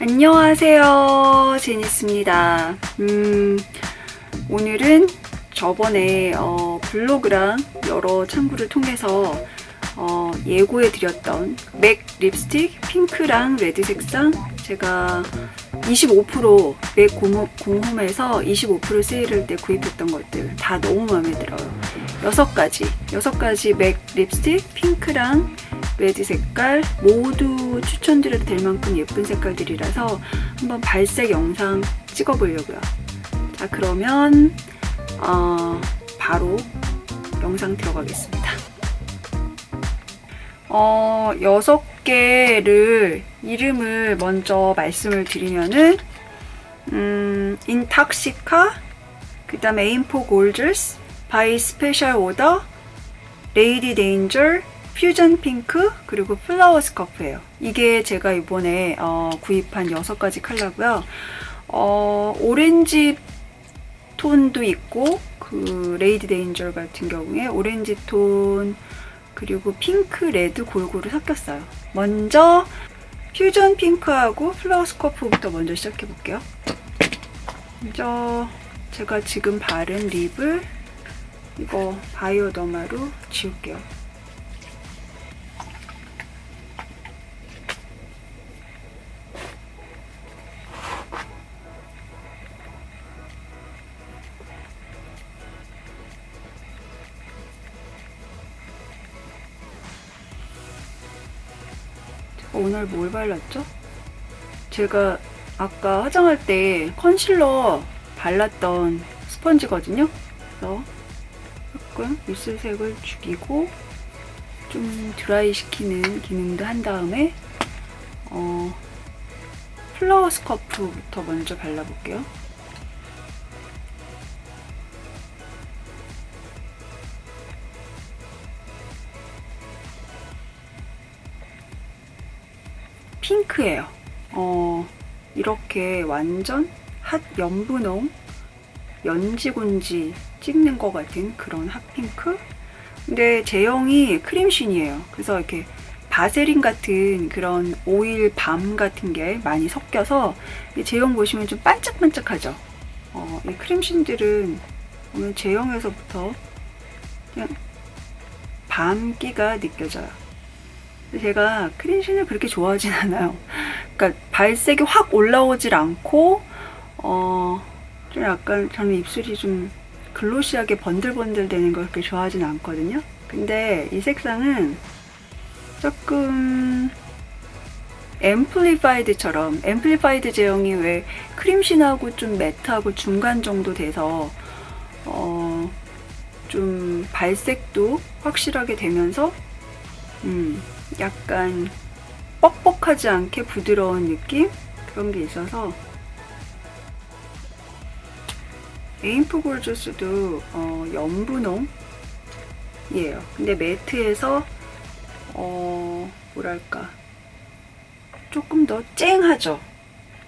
안녕하세요. 제니스입니다. 음, 오늘은 저번에 어, 블로그랑 여러 창구를 통해서 어, 예고해 드렸던 맥 립스틱 핑크랑 레드 색상 제가 25%맥 공홈에서 25% 세일할 때 구입했던 것들 다 너무 마음에 들어요. 여섯 가지, 여섯 가지 맥 립스틱 핑크랑 레드 색깔 모두 추천드려도 될 만큼 예쁜 색깔들이라서 한번 발색 영상 찍어보려고요. 자, 그러면 어, 바로 영상 들어가겠습니다. 어, 여섯 개를 이름을 먼저 말씀을 드리면은 음, 인탁시카, 그 다음에 에인포 골저스, 바이 스페셜 오더, 레이디 데인저, 퓨전 핑크, 그리고 플라워 스커프예요. 이게 제가 이번에 어, 구입한 여섯 가지 컬러고요. 어, 오렌지 톤도 있고 그 레이디 데인저 같은 경우에 오렌지 톤 그리고 핑크, 레드 골고루 섞였어요. 먼저 퓨전 핑크하고 플라워 스커프부터 먼저 시작해 볼게요. 먼저 제가 지금 바른 립을 이거 바이오더마로 지울게요. 오늘 뭘 발랐죠? 제가 아까 화장할 때 컨실러 발랐던 스펀지거든요. 그래서 조금 입술색을 죽이고 좀 드라이 시키는 기능도 한 다음에 어, 플라워 스커프부터 먼저 발라볼게요. 핑크예요. 어, 이렇게 완전 핫 연분홍 연지곤지 찍는 것 같은 그런 핫핑크? 근데 제형이 크림신이에요. 그래서 이렇게 바세린 같은 그런 오일 밤 같은 게 많이 섞여서 제형 보시면 좀 반짝반짝하죠. 어, 이 크림신들은 보면 제형에서부터 그냥 밤기가 느껴져요. 제가 크림신을 그렇게 좋아하진 않아요. 그러니까 발색이 확 올라오질 않고 어, 좀 약간 저는 입술이 좀 글로시하게 번들번들 되는 걸 그렇게 좋아하진 않거든요. 근데 이 색상은 조금 앰플리파이드처럼 앰플리파이드 제형이 왜 크림신하고 좀 매트하고 중간 정도 돼서 어, 좀 발색도 확실하게 되면서 음, 약간 뻑뻑하지 않게 부드러운 느낌 그런 게 있어서 에인프 골조스도 어, 연분홍이에요. 근데 매트에서 어, 뭐랄까 조금 더 쨍하죠.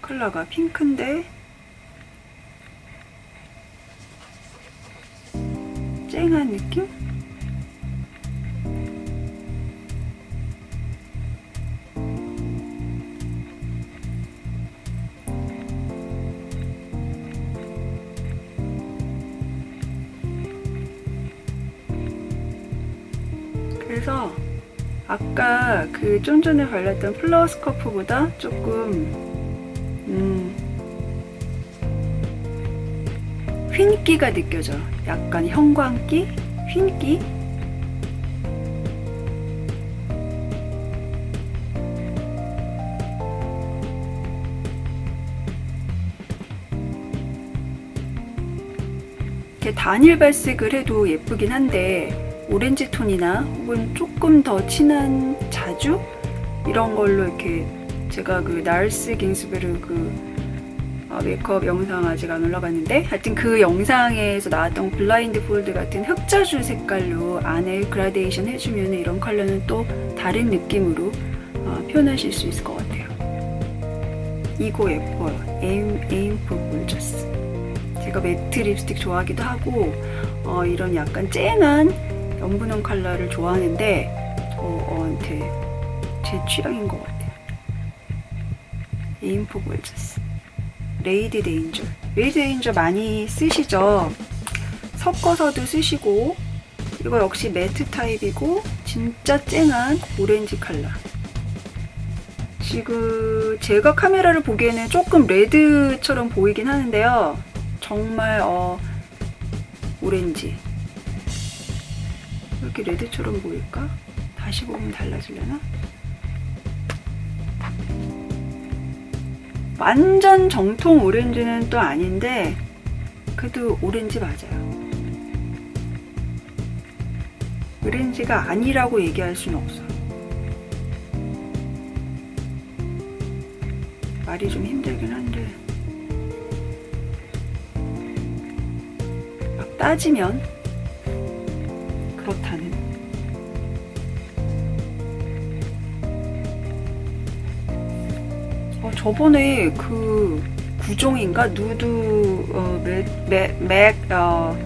컬러가 핑크인데 쨍한 느낌? 아까 그 좀 전에 발랐던 플라워 스커프보다 조금 음, 휜기가 느껴져. 약간 형광기, 휜기. 단일 발색을 해도 예쁘긴 한데 오렌지 톤이나 혹은 조금 더 진한 자주 이런 걸로 이렇게 제가 그 나르스 깅스베르그 어, 메이크업 영상 아직 안 올라갔는데 하여튼 그 영상에서 나왔던 블라인드 폴드 같은 흑자주 색깔로 안에 그라데이션 해주면 이런 컬러는 또 다른 느낌으로 어, 표현하실 수 있을 것 같아요. 이거 예뻐요. 에임 에임 포 골저스. 제가 매트 립스틱 좋아하기도 하고 어, 이런 약간 쨍한 연분홍 컬러를 좋아하는데 저한테 제 취향인 것 같아요. 에임포 골저스. 레이디 데인저. 레이디 데인저 많이 쓰시죠? 섞어서도 쓰시고 이거 역시 매트 타입이고 진짜 쨍한 오렌지 컬러 지금 제가 카메라를 보기에는 조금 레드처럼 보이긴 하는데요. 정말 어 오렌지. 왜 이렇게 레드처럼 보일까? 다시 보면 달라지려나? 완전 정통 오렌지는 또 아닌데 그래도 오렌지 맞아요. 오렌지가 아니라고 얘기할 수는 없어요. 말이 좀 힘들긴 한데 막 따지면 그렇다는 어, 저번에 그 구종인가 누드 어, 맥, 맥, 맥 어,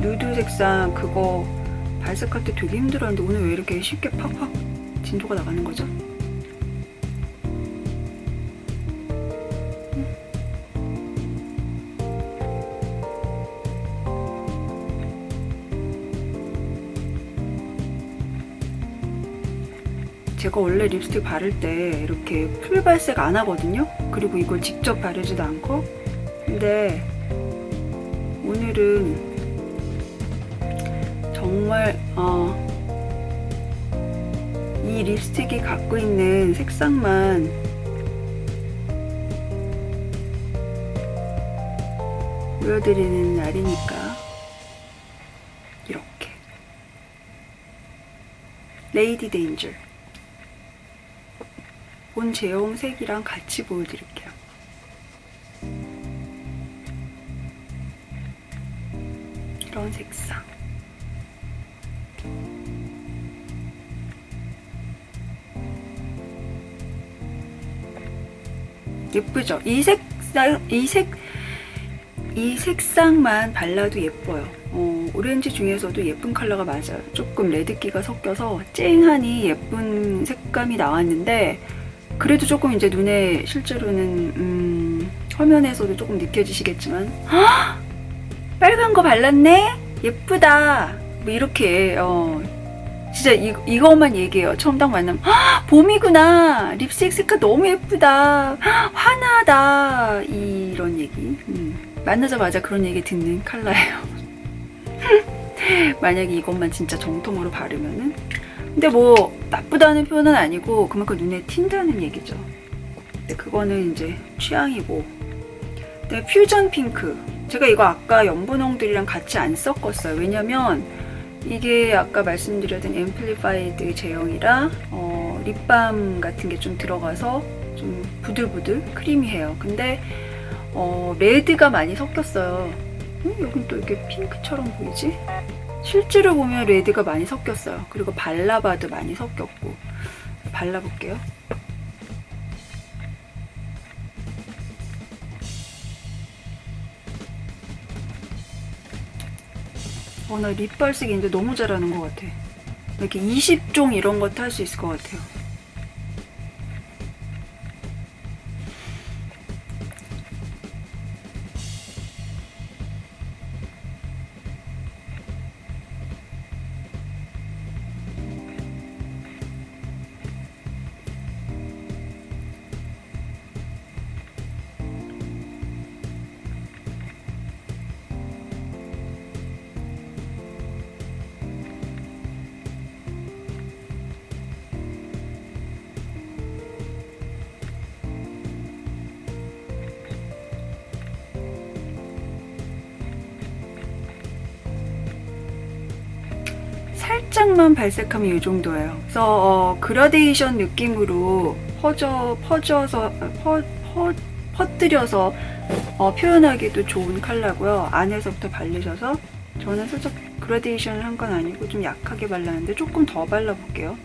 누드 색상 그거 발색할 때 되게 힘들었는데 오늘 왜 이렇게 쉽게 팍팍 진도가 나가는 거죠? 제가 원래 립스틱 바를 때 이렇게 풀 발색 안 하거든요. 그리고 이걸 직접 바르지도 않고. 근데 오늘은 정말 어, 이 립스틱이 갖고 있는 색상만 보여드리는 날이니까 이렇게 레이디 데인저 본 제형 색이랑 같이 보여드릴게요. 이런 색상. 예쁘죠? 이 색상, 이 색, 이 색상만 발라도 예뻐요. 어, 오렌지 중에서도 예쁜 컬러가 맞아요. 조금 레드기가 섞여서 쨍하니 예쁜 색감이 나왔는데, 그래도 조금 이제 눈에 실제로는 음, 화면에서도 조금 느껴지시겠지만 헉! 빨간 거 발랐네? 예쁘다. 뭐 이렇게 어 진짜 이, 이것만 얘기해요. 처음 딱 만나면 헉! 봄이구나. 립스틱 색깔 너무 예쁘다. 헉! 환하다. 이런 얘기. 음, 만나자마자 그런 얘기 듣는 컬러예요. 만약에 이것만 진짜 정통으로 바르면은 근데 뭐 나쁘다는 표현은 아니고 그만큼 눈에 튄다는 얘기죠. 근데 그거는 이제 취향이고. 근데 퓨전 핑크. 제가 이거 아까 연분홍들이랑 같이 안 섞었어요. 왜냐면 이게 아까 말씀드렸던 앰플리파이드 제형이라 어, 립밤 같은 게 좀 들어가서 좀 부들부들 크리미해요. 근데 어, 레드가 많이 섞였어요. 음, 여긴 또 이렇게 핑크처럼 보이지? 실제로 보면 레드가 많이 섞였어요. 그리고 발라봐도 많이 섞였고. 발라볼게요. 어, 나 립 발색 이제 너무 잘하는 것 같아. 이렇게 20종 이런 것도 할 수 있을 것 같아요. 살짝만 발색하면 이 정도예요. 그래서 어, 그라데이션 느낌으로 퍼져 퍼져서 퍼, 퍼, 퍼뜨려서 어, 표현하기도 좋은 컬러고요. 안에서부터 바르셔서 저는 살짝 그라데이션을 한 건 아니고 좀 약하게 발랐는데 조금 더 발라볼게요.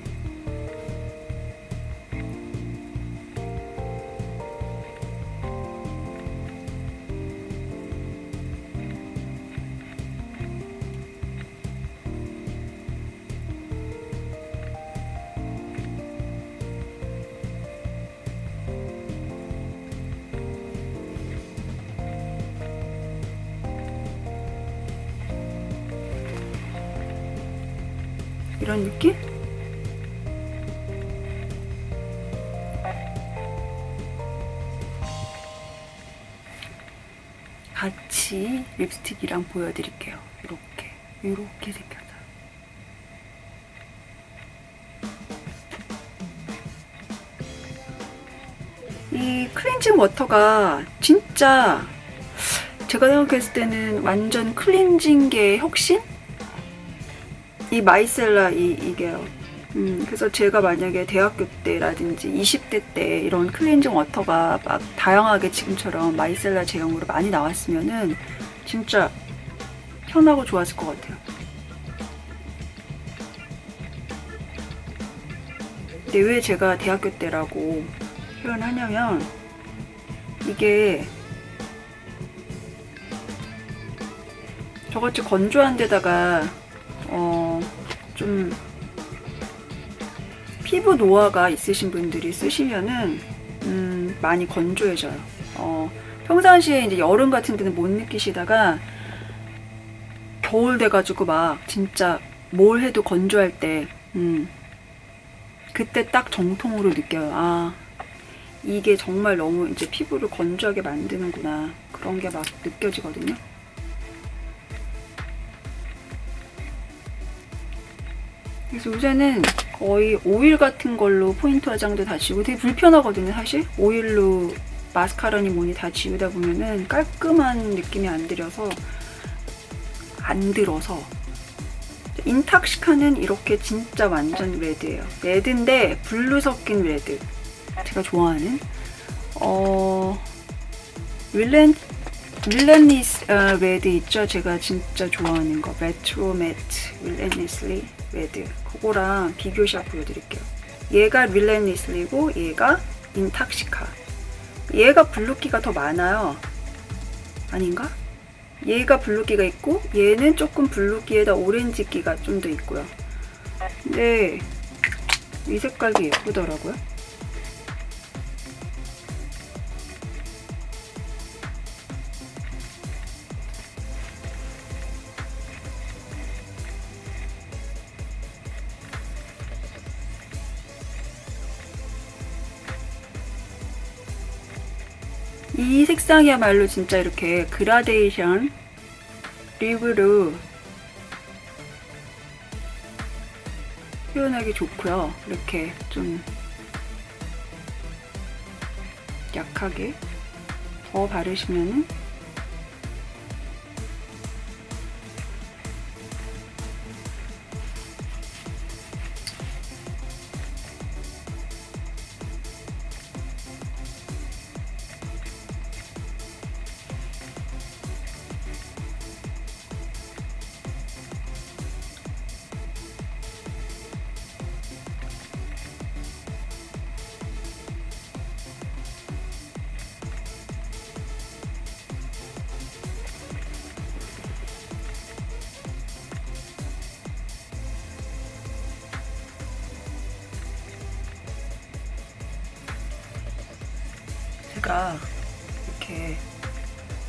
이런 느낌? 같이 립스틱이랑 보여드릴게요. 이렇게 이렇게 생겼어요. 이 클렌징 워터가 진짜 제가 생각했을 때는 완전 클렌징계의 혁신? 이 마이셀라 이, 이게요. 음, 그래서 제가 만약에 대학교 때라든지 20대 때 이런 클렌징 워터가 막 다양하게 지금처럼 마이셀라 제형으로 많이 나왔으면은 진짜 편하고 좋았을 것 같아요. 근데 왜 제가 대학교 때라고 표현하냐면 이게 저같이 건조한 데다가 어 좀 피부 노화가 있으신 분들이 쓰시면은 음 많이 건조해져요. 어 평상시에 이제 여름 같은 데는 못 느끼시다가 겨울 돼가지고 막 진짜 뭘 해도 건조할 때 음, 그때 딱 정통으로 느껴요. 아 이게 정말 너무 이제 피부를 건조하게 만드는구나 그런 게 막 느껴지거든요. 그래서 요새는 거의 오일 같은 걸로 포인트 화장도 다 지우고 되게 불편하거든요, 사실. 오일로 마스카라니 뭐니 다 지우다 보면은 깔끔한 느낌이 안 들어서 안 들어서 인탁시카는 이렇게 진짜 완전 레드예요. 레드인데 블루 섞인 레드. 제가 좋아하는 어 윌렌 윌렌리스 어, 레드 있죠? 제가 진짜 좋아하는 거 메트로 매트 윌렌리슬리 레드 그거랑 비교샷 보여드릴게요. 얘가 윌렌리슬리고 얘가 인탁시카. 얘가 블루기가 더 많아요. 아닌가? 얘가 블루기가 있고 얘는 조금 블루기에다 오렌지기가 좀 더 있고요. 근데 이 색깔도 예쁘더라고요. 색상이야말로 진짜 이렇게 그라데이션 립으로 표현하기 좋고요. 이렇게 좀 약하게 더 바르시면은 제가 이렇게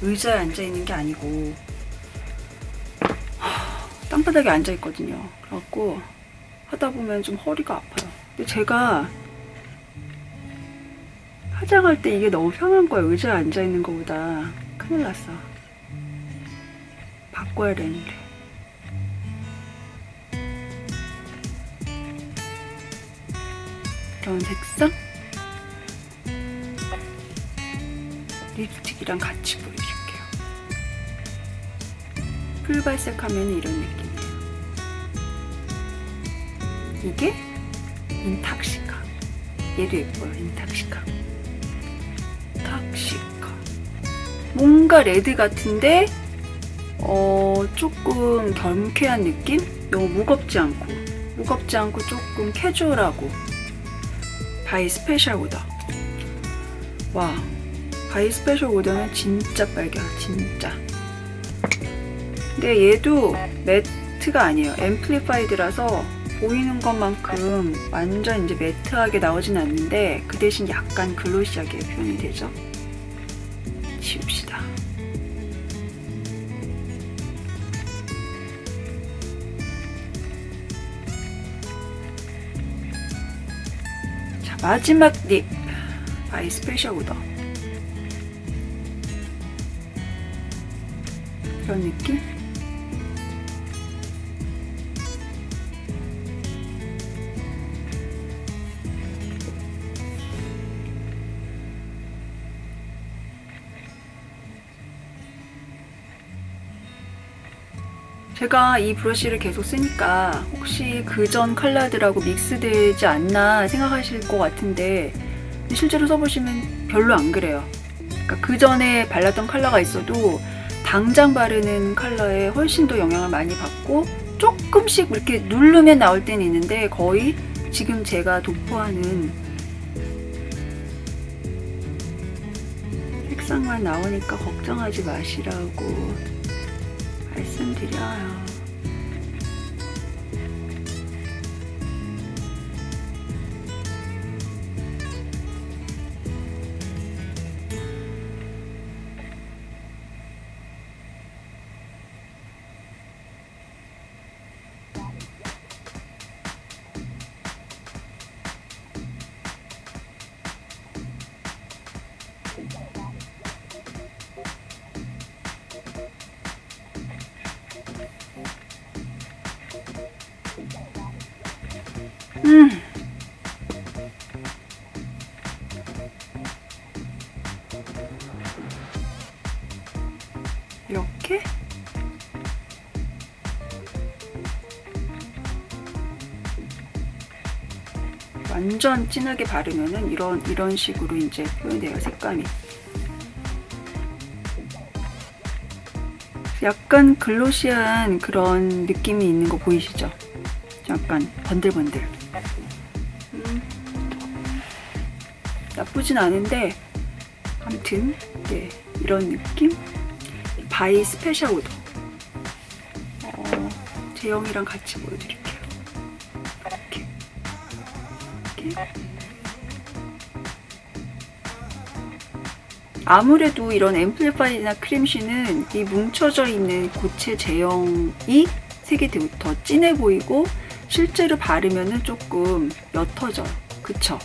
의자에 앉아 있는 게 아니고 하, 땅바닥에 앉아 있거든요. 그래갖고 하다 보면 좀 허리가 아파요. 근데 제가 화장할 때 이게 너무 편한 거예요. 의자에 앉아 있는 것보다 큰일 났어. 바꿔야 되는데. 이런 색상? 립스틱이랑 같이 보여줄게요. 풀발색하면 이런 느낌이에요. 이게 인탁시카. 얘도 예뻐요, 인탁시카. 탁시카. 뭔가 레드 같은데, 어, 조금 경쾌한 느낌? 너무 무겁지 않고, 무겁지 않고 조금 캐주얼하고. 바이 스페셜 오더. 와, 바이 스페셜 오더는 진짜 빨개요. 진짜. 근데 얘도 매트가 아니에요. 앰플리파이드라서 보이는 것만큼 완전 이제 매트하게 나오진 않는데 그 대신 약간 글로시하게 표현이 되죠. 지웁시다. 자, 마지막 립. 바이 스페셜 오더. 이런 느낌? 제가 이 브러쉬를 계속 쓰니까 혹시 그전 컬러들하고 믹스되지 않나 생각하실 것 같은데 실제로 써보시면 별로 안 그래요. 그러니까 그 전에 발랐던 컬러가 있어도 당장 바르는 컬러에 훨씬 더 영향을 많이 받고 조금씩 이렇게 누르면 나올 때는 있는데 거의 지금 제가 도포하는 색상만 나오니까 걱정하지 마시라고 말씀드려요. 음. 이렇게 완전 진하게 바르면은 이런 이런 식으로 이제 표현돼요 색감이 약간 글로시한 그런 느낌이 있는 거 보이시죠? 약간 번들번들 음, 나쁘진 않은데 아무튼 네 이런 느낌? 바이 스페셜 오더 어, 제형이랑 같이 보여드릴게요. 이렇게. 이렇게. 아무래도 이런 앰플리파이나 크림쉬는 이 뭉쳐져 있는 고체 제형이 색이 더 진해 보이고 실제로 바르면은 조금 옅어져요. 그쵸?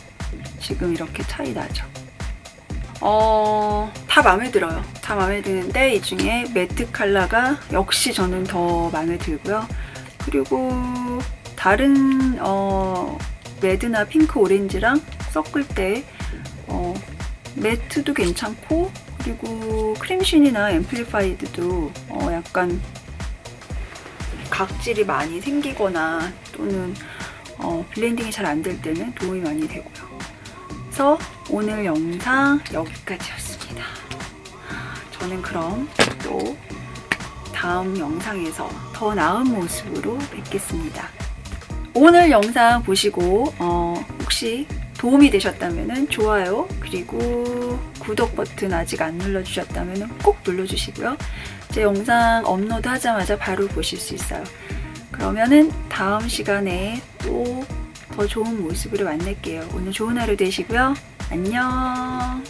지금 이렇게 차이 나죠? 어, 다 마음에 들어요. 다 마음에 드는데 이 중에 매트 컬러가 역시 저는 더 마음에 들고요. 그리고 다른 어, 레드나 핑크, 오렌지랑 섞을 때 어, 매트도 괜찮고 그리고 크림신이나 앰플리파이드도 어, 약간 각질이 많이 생기거나 또는 어, 블렌딩이 잘 안 될 때는 도움이 많이 되고요. 그래서 오늘 영상 여기까지였습니다. 저는 그럼 또 다음 영상에서 더 나은 모습으로 뵙겠습니다. 오늘 영상 보시고 어, 혹시 도움이 되셨다면 좋아요 그리고 구독 버튼 아직 안 눌러주셨다면 꼭 눌러주시고요. 제 영상 업로드 하자마자 바로 보실 수 있어요. 그러면은 다음 시간에 또 더 좋은 모습으로 만날게요. 오늘 좋은 하루 되시고요. 안녕.